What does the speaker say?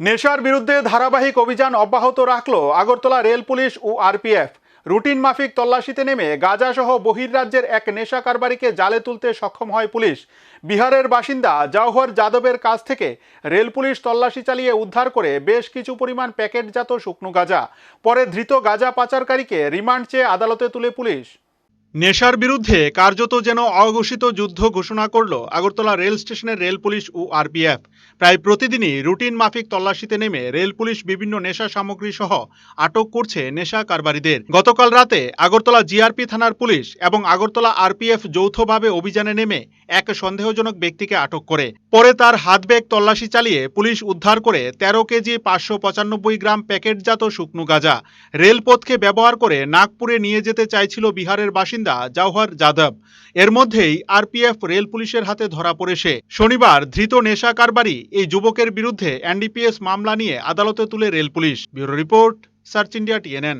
নেশার বিরুদ্ধে ধারাবাহিক অভিযান অব্যাহত রাখল আগরতলা রেল পুলিশ ও আরপিএফ। রুটিন মাফিক তল্লাশিতে নেমে গাজাসহ বহির্রাজ্যের এক নেশা কারবারিকে জালে তুলতে সক্ষম হয় পুলিশ। বিহারের বাসিন্দা জওহর যাদবের কাছ থেকে রেল পুলিশ তল্লাশি চালিয়ে উদ্ধার করে বেশ কিছু পরিমাণ প্যাকেটজাত শুকনো গাঁজা। পরে ধৃত গাঁজা পাচারকারীকে রিমান্ড চেয়ে আদালতে তুলে পুলিশ। নেশার বিরুদ্ধে কার্যত যেন অঘোষিত যুদ্ধ ঘোষণা করল আগরতলা রেল স্টেশনের রেল পুলিশ ও আরপিএফ। প্রায় প্রতিদিনই রুটিন মাফিক তল্লাশিতে নেমে রেল পুলিশ বিভিন্ন নেশা সামগ্রী সহ আটক করছে নেশা কারবারিদের। গতকাল রাতে আগরতলা জিআরপি থানার পুলিশ এবং আগরতলা আরপিএফ যৌথভাবে অভিযানে নেমে এক সন্দেহজনক ব্যক্তিকে আটক করে। পরে তার হাত ব্যাগ তল্লাশি চালিয়ে পুলিশ উদ্ধার করে তেরো কেজি পাঁচশো পঁচানব্বই গ্রাম প্যাকেটজাত শুকনো গাঁজা। রেলপথকে ব্যবহার করে নাগপুরে নিয়ে যেতে চাইছিল বিহারের বাসিন্দা জওহর যাদব। এর মধ্যেই আরপিএফ রেল পুলিশের হাতে ধরা পড়ে সে। শনিবার ধৃত নেশা কারবারি এই যুবকের বিরুদ্ধে এনডিপিএস মামলা নিয়ে আদালতে তুলে rail police. Bureau report, search India, TNN.